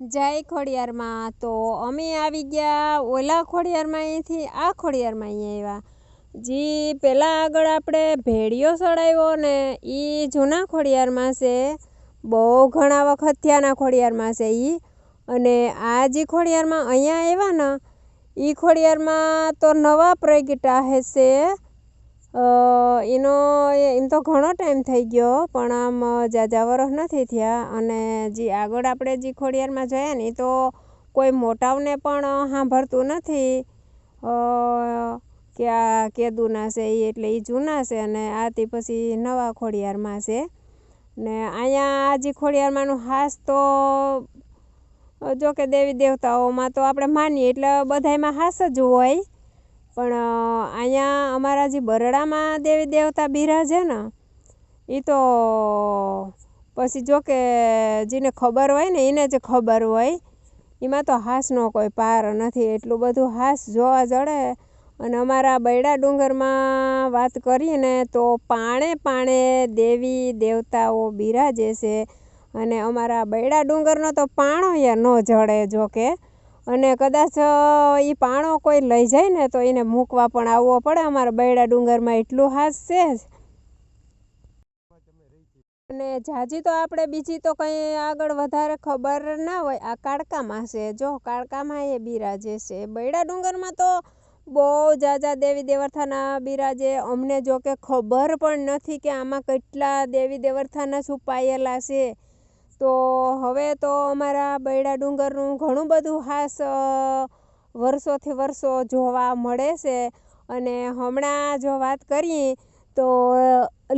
જય ખોડિયારમાં. તો અમે આવી ગયા ઓલા ખોડિયારમાં અહીંથી, આ ખોડિયારમાં અહીંયા આવ્યા. જે પહેલાં આગળ આપણે ભેડિયો સડાવ્યો ને એ જૂના ખોડિયારમાં છે. બહુ ઘણા વખત ત્યાંના ખોડિયારમાં છે એ અને આ જે ખોડિયારમાં અહીંયા આવ્યા ને એ ખોડિયારમાં તો નવા પ્રગટા હશે. એનો એમ તો ઘણો ટાઈમ થઈ ગયો, પણ આમ ઝાઝા વરસ નથી થયા. અને જે આગળ આપણે જે ખોડિયારમાં જોયા ને તો કોઈ મોટાઓને પણ સાંભળતું નથી. કે આ કેદુના છે એ એટલે એ જૂના છે અને આ તે પછી નવા ખોડિયારમાં છે. ને અહીંયા આ જે ખોડિયારમાંનું હાસ તો જો કે દેવી દેવતાઓમાં તો આપણે માનીએ, એટલે બધાયમાં હાસ જ હોય. પણ અહીંયા અમારા જે બરડામાં દેવી દેવતા બિરાજે ને એ તો, પછી જો કે જેને ખબર હોય ને, એને જ ખબર હોય. એમાં તો હાસનો કોઈ પાર નથી, એટલું બધું હાસ જોવા જડે. અને અમારા બૈડા ડુંગરમાં વાત કરીએ ને, તો પાણે પાણે દેવી દેવતાઓ બિરાજે છે. અને અમારા બૈડા ડુંગરનો તો પાણો યાર ન જડે જો કે. અને કદાચ એ પાણો કોઈ લઈ જાય ને તો એને મૂકવા પણ આવવો પડે. અમારા બૈડા ડુંગરમાં એટલું હાસ છે અને જાજી તો આપણે બીજી તો કંઈ આગળ વધારે ખબર ના હોય. આ કાળકામાં છે. જો, કાળકામાં એ બિરાજે છે. બૈડા ડુંગરમાં તો બહુ જાજા દેવી દેવસ્થાના બિરાજે. અમને જો કે ખબર પણ નથી કે આમાં કેટલા દેવી દેવસ્થાના છુપાયેલા છે. તો હવે તો અમારા બૈડા ડુંગરનું ઘણું બધું ખાસ વર્ષોથી વર્ષો જોવા મળે છે. અને હમણાં જો વાત કરીએ તો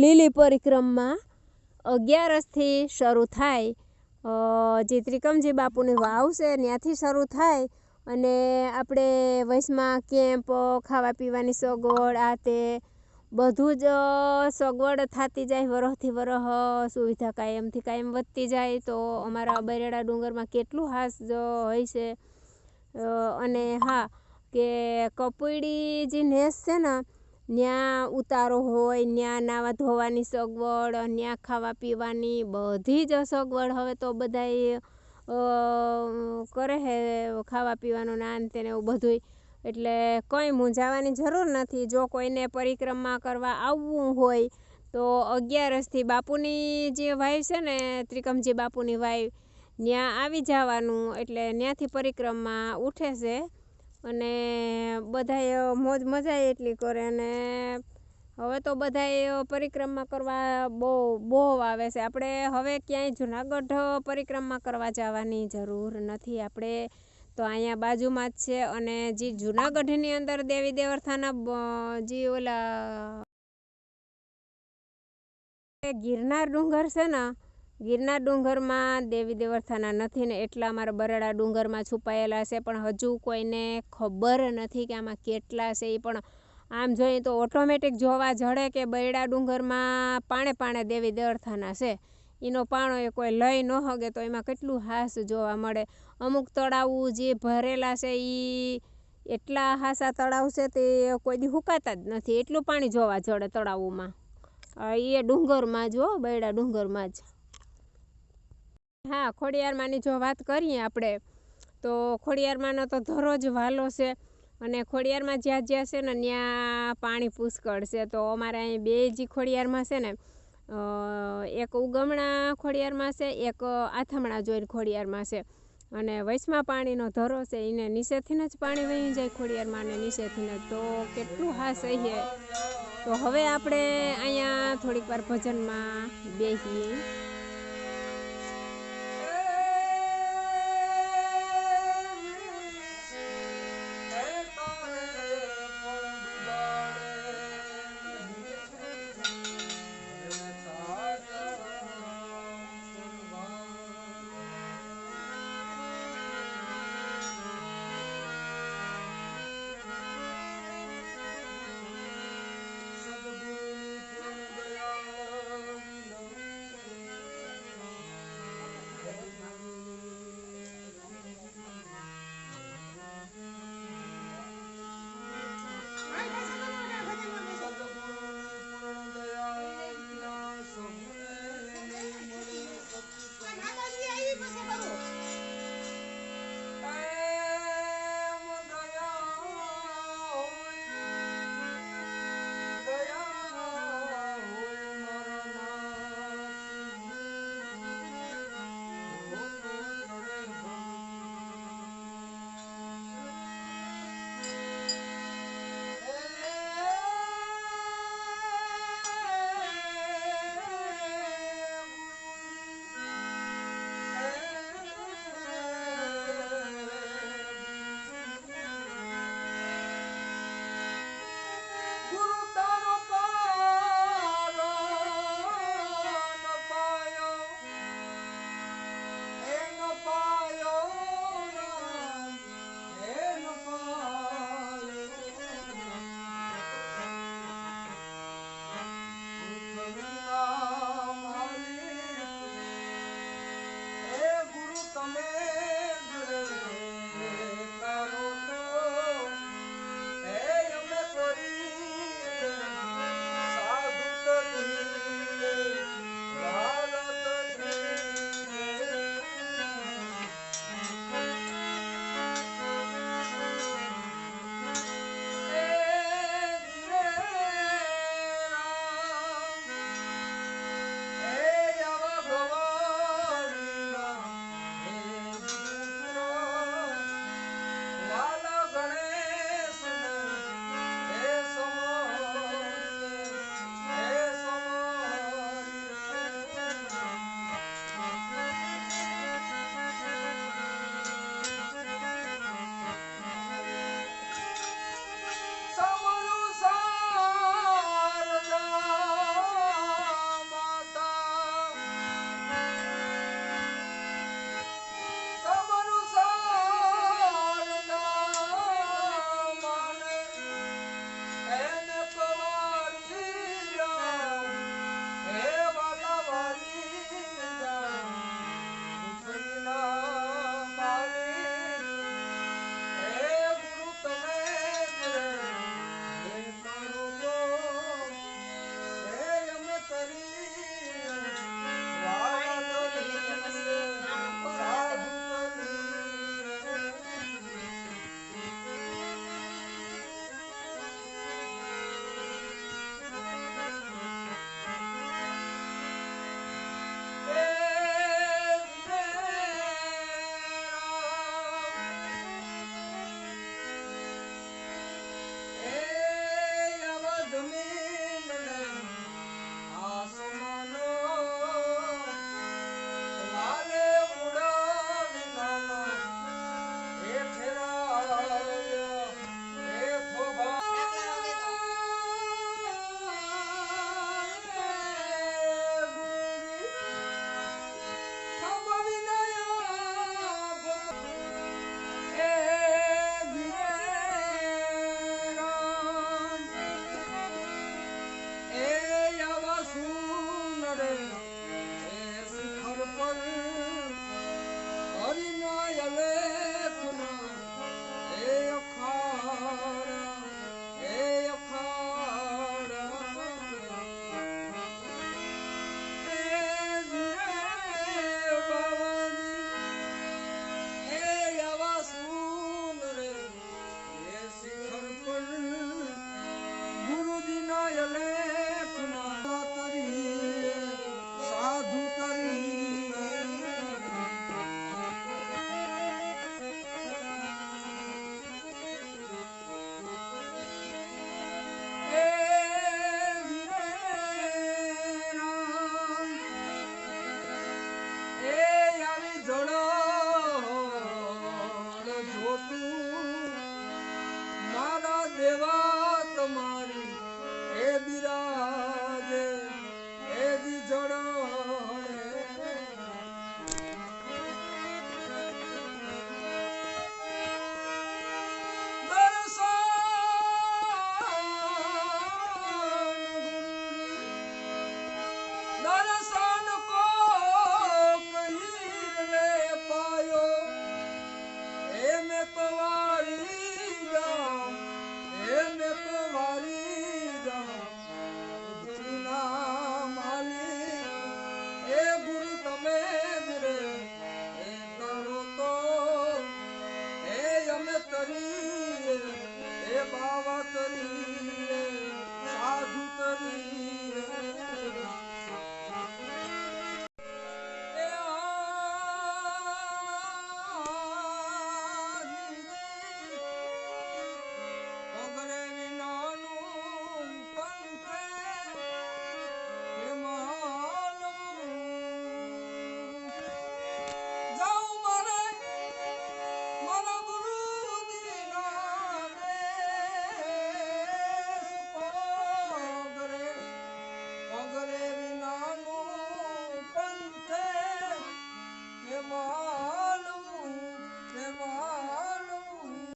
લીલી પરિક્રમા અગિયારસથી શરૂ થાય. જે ત્રિકમજી બાપુની વાવ છે ત્યાંથી શરૂ થાય. અને આપણે વયસમાં કેમ્પ ખાવા પીવાની સગવડ, આ તે બધું જ સગવડ થતી જાય વરસથી વરસ સુવિધા કાયમથી કાયમ વધતી જાય. તો અમારા બરેડા ડુંગરમાં કેટલું હાસ હોય છે. અને હા, કે કપુડી જે નેસ છે ને ત્યાં ઉતારો હોય ત્યાં નાવા ધોવાની સગવડ ત્યાં ખાવા પીવાની બધી જ સગવડ હવે તો બધાય કરે છે ખાવા પીવાનું નાન તેને એવું બધુંય. એટલે કંઈ મૂંઝાવાની જરૂર નથી. જો કોઈને પરિક્રમા કરવા આવવું હોય, તો અગિયારસથી બાપુની જે વાઈવ છે ને, ત્રિકમજી બાપુની વાઈવ ત્યાં આવી જવાનું. એટલે ત્યાંથી પરિક્રમા ઉઠે છે અને બધાએ મોજ મજા એટલી કરે. અને હવે તો બધાએ પરિક્રમા કરવા બહુ બહુ આવે છે. આપણે હવે ક્યાંય જુનાગઢ પરિક્રમા કરવા જવાની જરૂર નથી. આપણે તો અહીંયા બાજુમાં જ છે અને જે જુનાગઢની અંદર દેવી દેવસ્થાના જે ઓલા ગિરનાર ડુંગર છે ને, ગિરનાર ડુંગરમાં દેવી દેવસ્થાના નથી ને એટલા અમારા બરડા ડુંગરમાં છુપાયેલા છે, પણ હજુ કોઈને ખબર નથી કે આમાં કેટલા છે એ પણ. આમ જોઈએ તો ઓટોમેટિક જોવા જડે કે બરડા ડુંગરમાં પાણે પાણે દેવી દેવસ્થાના છે. એનો પાણો એ કોઈ લઈ ન હગે તો એમાં કેટલું હાસ જોવા મળે. અમુક તળાવો જે ભરેલા છે એ એટલા હાસા તળાવ છે તે કોઈ દી હુકાતા જ નથી. એટલું પાણી જોવા જડે તળાવોમાં. એ ડુંગરમાં જ હો, બૈડા ડુંગરમાં જ. હા, ખોડિયારમાંની જો વાત કરીએ આપણે, તો ખોડિયારમાંનો તો ધરો જ વાલો છે અને ખોડિયારમાં જ્યાં જ્યાં છે ને ત્યાં પાણી પુષ્કળ છે. તો અમારે અહીં બે જે ખોડિયારમાં છે ને એક ઉગમણા ખોડિયારમાં છે, એક આથમણા જોઈને ખોડિયારમાં છે. અને વૈશમાં પાણીનો ધરો છે, એને નીચેથીને જ પાણી વહી જાય ખોડિયારમાં અને નીચેથીને. તો કેટલું હા સહીએ તો હવે આપણે અહીંયા થોડીક વાર ભજનમાં બેસીએ